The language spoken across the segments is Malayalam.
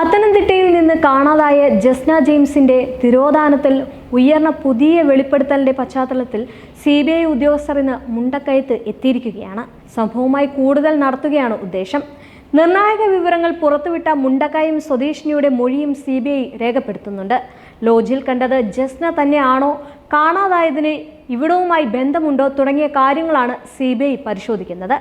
പത്തനംതിട്ടയിൽ നിന്ന് കാണാതായ ജസ്ന ജെയിംസിന്റെ തിരോധാനത്തിൽ ഉയർന്ന പുതിയ വെളിപ്പെടുത്തലിന്റെ പശ്ചാത്തലത്തിൽ സി ബി ഐ ഉദ്യോഗസ്ഥർ ഇന്ന് മുണ്ടക്കയത്ത് എത്തിയിരിക്കുകയാണ്. സംഭവവുമായി കൂടുതൽ നടത്തുകയാണ് ഉദ്ദേശം. നിർണായക വിവരങ്ങൾ പുറത്തുവിട്ട മുണ്ടക്കായും സ്വദേശിനിയുടെ മൊഴിയും സി ബി ഐ രേഖപ്പെടുത്തുന്നുണ്ട്. ലോജിൽ കണ്ടത് ജസ്ന തന്നെയാണോ? കാണാതായതിന് ഇവിടവുമായി ബന്ധമുണ്ടോ? തുടങ്ങിയ കാര്യങ്ങളാണ് സി പരിശോധിക്കുന്നത്.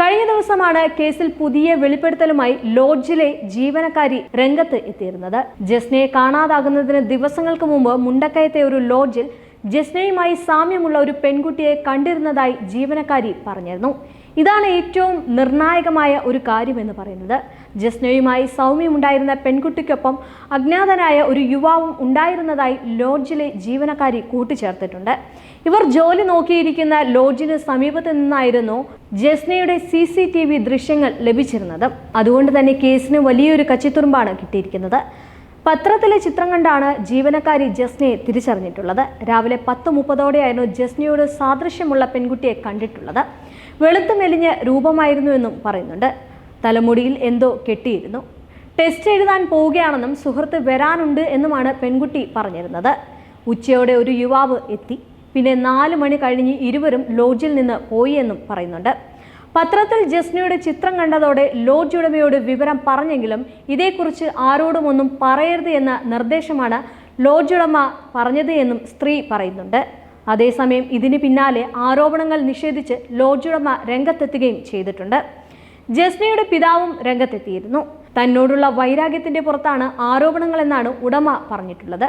കഴിഞ്ഞ ദിവസമാണ് കേസിൽ പുതിയ വെളിപ്പെടുത്തലുമായി ലോഡ്ജിലെ ജീവനക്കാരി രംഗത്ത് എത്തിയിരുന്നത്. ജസ്നയെ കാണാതാകുന്നതിന് ദിവസങ്ങൾക്ക് മുമ്പ് മുണ്ടക്കയത്തെ ഒരു ലോഡ്ജിൽ ജസ്നയുമായി സാമ്യമുള്ള ഒരു പെൺകുട്ടിയെ കണ്ടിരുന്നതായി ജീവനക്കാരി പറഞ്ഞിരുന്നു. ഇതാണ് ഏറ്റവും നിർണായകമായ ഒരു കാര്യമെന്ന് പറയുന്നത്. ജസ്നയുമായി സൗമ്യമുണ്ടായിരുന്ന പെൺകുട്ടിക്കൊപ്പം അജ്ഞാതനായ ഒരു യുവാവും ഉണ്ടായിരുന്നതായി ലോഡ്ജിലെ ജീവനക്കാരി കൂട്ടിച്ചേർത്തിട്ടുണ്ട്. ഇവർ ജോലി നോക്കിയിരിക്കുന്ന ലോഡ്ജിന് സമീപത്ത് നിന്നായിരുന്നു ജസ്നയുടെ സി സി ടി വി ദൃശ്യങ്ങൾ ലഭിച്ചിരുന്നത്. അതുകൊണ്ട് തന്നെ കേസിന് വലിയൊരു കച്ചിത്തുറുമ്പാണ് കിട്ടിയിരിക്കുന്നത്. പത്രത്തിലെ ചിത്രം കണ്ടാണ് ജീവനക്കാരി ജസ്നയെ തിരിച്ചറിഞ്ഞിട്ടുള്ളത്. രാവിലെ പത്ത് മുപ്പതോടെയായിരുന്നു ജസ്നയോട് സാദൃശ്യമുള്ള പെൺകുട്ടിയെ കണ്ടിട്ടുള്ളത്. വെളുത്തു മെലിഞ്ഞ രൂപമായിരുന്നുവെന്നും പറയുന്നുണ്ട്. തലമുടിയിൽ എന്തോ കെട്ടിയിരുന്നു. ടെസ്റ്റ് എഴുതാൻ പോവുകയാണെന്നും സുഹൃത്ത് വരാനുണ്ട് എന്നുമാണ് പെൺകുട്ടി പറഞ്ഞിരുന്നത്. ഉച്ചയോടെ ഒരു യുവാവ് എത്തി. പിന്നെ നാല് മണി കഴിഞ്ഞ് ഇരുവരും ലോഡ്ജിൽ നിന്ന് പോയി എന്നും പറയുന്നുണ്ട്. പത്രത്തിൽ ജസ്നയുടെ ചിത്രം കണ്ടതോടെ ലോഡ്ജ് ഉടമയോട് വിവരം പറഞ്ഞെങ്കിലും ഇതേക്കുറിച്ച് ആരോടും ഒന്നും പറയരുത് എന്ന നിർദ്ദേശമാണ് ലോഡ്ജ് ഉടമ പറഞ്ഞത് എന്നും സ്ത്രീ പറയുന്നുണ്ട്. അതേസമയം ഇതിന് പിന്നാലെ ആരോപണങ്ങൾ നിഷേധിച്ച് ലോഡ്ജ് ഉടമ രംഗത്തെത്തുകയും ചെയ്തിട്ടുണ്ട്. ജസ്നയുടെ പിതാവും രംഗത്തെത്തിയിരുന്നു. തന്നോടുള്ള വൈരാഗ്യത്തിന്റെ പുറത്താണ് ആരോപണങ്ങൾ എന്നാണ് ഉടമ പറഞ്ഞിട്ടുള്ളത്.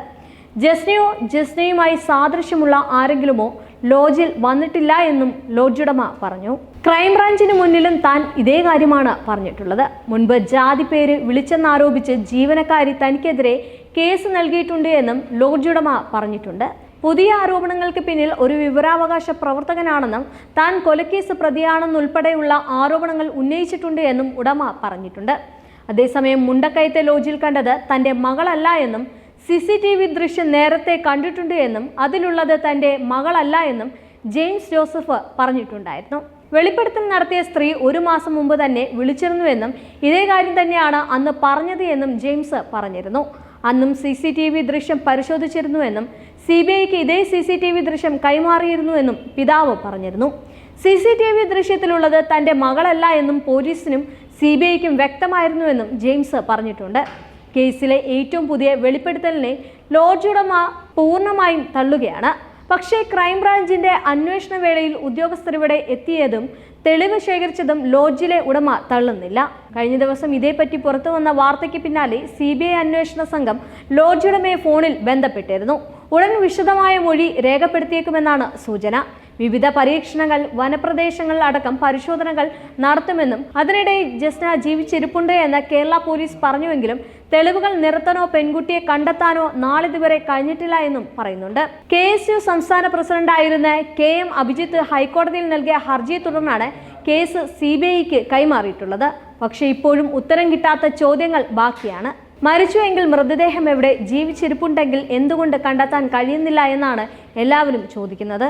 ജസ്നയോ ജസ്നയുമായി സാദൃശ്യമുള്ള ആരെങ്കിലുമോ ലോഡ്ജിൽ വന്നിട്ടില്ല എന്നും ലോഡ്ജുടമ പറഞ്ഞു. ക്രൈംബ്രാഞ്ചിന് മുന്നിലും താൻ ഇതേ കാര്യമാണ് പറഞ്ഞിട്ടുള്ളത്. മുൻപ് ജാതി പേര് വിളിച്ചെന്നാരോപിച്ച് ജീവനക്കാരി തനിക്കെതിരെ കേസ് നൽകിയിട്ടുണ്ട് എന്നും ലോഡ്ജുടമ പറഞ്ഞിട്ടുണ്ട്. പുതിയ ആരോപണങ്ങൾക്ക് പിന്നിൽ ഒരു വിവരാവകാശ പ്രവർത്തകനാണെന്നും താൻ കൊലക്കേസ് പ്രതിയാണെന്നുൾപ്പെടെയുള്ള ആരോപണങ്ങൾ ഉന്നയിച്ചിട്ടുണ്ട് എന്നും ഉടമ പറഞ്ഞിട്ടുണ്ട്. അതേസമയം മുണ്ടക്കയത്തെ ലോഡ്ജിൽ കണ്ടത് തന്റെ മകളല്ല എന്നും സി സി ടി വി ദൃശ്യം നേരത്തെ കണ്ടിട്ടുണ്ട് എന്നും അതിലുള്ളത് തന്റെ മകളല്ല എന്നും ജെയിംസ് ജോസഫ് പറഞ്ഞിട്ടുണ്ടായിരുന്നു. വെളിപ്പെടുത്തൽ നടത്തിയ സ്ത്രീ ഒരു മാസം മുമ്പ് തന്നെ വിളിച്ചിരുന്നുവെന്നും ഇതേ കാര്യം തന്നെയാണ് അന്ന് പറഞ്ഞത് എന്നും ജെയിംസ് പറഞ്ഞിരുന്നു. അന്നും സി സി ടി വി ദൃശ്യം പരിശോധിച്ചിരുന്നുവെന്നും സി ബി ഐക്ക് ഇതേ സി സി ടി വി ദൃശ്യം കൈമാറിയിരുന്നുവെന്നും പിതാവ് പറഞ്ഞിരുന്നു. സി സി ടി വി ദൃശ്യത്തിലുള്ളത് തന്റെ മകളല്ല എന്നും പോലീസിനും സി ബി ഐക്കും വ്യക്തമായിരുന്നുവെന്നും ജെയിംസ് പറഞ്ഞിട്ടുണ്ട്. കേസിലെ ഏറ്റവും പുതിയ വെളിപ്പെടുത്തലിനെ ലോഡ്ജുടമ പൂർണമായും തള്ളുകയാണ്. പക്ഷേ ക്രൈംബ്രാഞ്ചിന്റെ അന്വേഷണ വേളയിൽ ഉദ്യോഗസ്ഥർ ഇവിടെ എത്തിയതും തെളിവ് ശേഖരിച്ചതും ലോഡ്ജിലെ ഉടമ തള്ളുന്നില്ല. കഴിഞ്ഞ ദിവസം ഇതേപ്പറ്റി പുറത്തു വന്ന വാർത്തയ്ക്ക് പിന്നാലെ സി ബി ഐ അന്വേഷണ സംഘം ലോഡ്ജ് ഉടമയെ ഫോണിൽ ബന്ധപ്പെട്ടിരുന്നു. ഉടൻ വിശദമായ മൊഴി രേഖപ്പെടുത്തിയേക്കുമെന്നാണ് സൂചന. വിവിധ പരീക്ഷണങ്ങൾ വനപ്രദേശങ്ങൾ അടക്കം പരിശോധനകൾ നടത്തുമെന്നും അതിനിടെ ജസ്ന ജീവിച്ചിരിപ്പുണ്ട് എന്ന് കേരള പോലീസ് പറഞ്ഞുവെങ്കിലും തെളിവുകൾ നിരത്താനോ പെൺകുട്ടിയെ കണ്ടെത്താനോ നാളിതുവരെ കഴിഞ്ഞിട്ടില്ല എന്നും പറയുന്നുണ്ട്. കെ എസ് യു സംസ്ഥാന പ്രസിഡന്റായിരുന്ന കെ എം അഭിജിത്ത് ഹൈക്കോടതിയിൽ നൽകിയ ഹർജിയെ തുടർന്നാണ് കേസ് സി ബി ഐക്ക് കൈമാറിയിട്ടുള്ളത്. പക്ഷേ ഇപ്പോഴും ഉത്തരം കിട്ടാത്ത ചോദ്യങ്ങൾ ബാക്കിയാണ്. മരിച്ചുവെങ്കിൽ മൃതദേഹം എവിടെ? ജീവിച്ചിരിപ്പുണ്ടെങ്കിൽ എന്തുകൊണ്ട് കണ്ടെത്താൻ കഴിയുന്നില്ല എന്നാണ് എല്ലാവരും ചോദിക്കുന്നത്.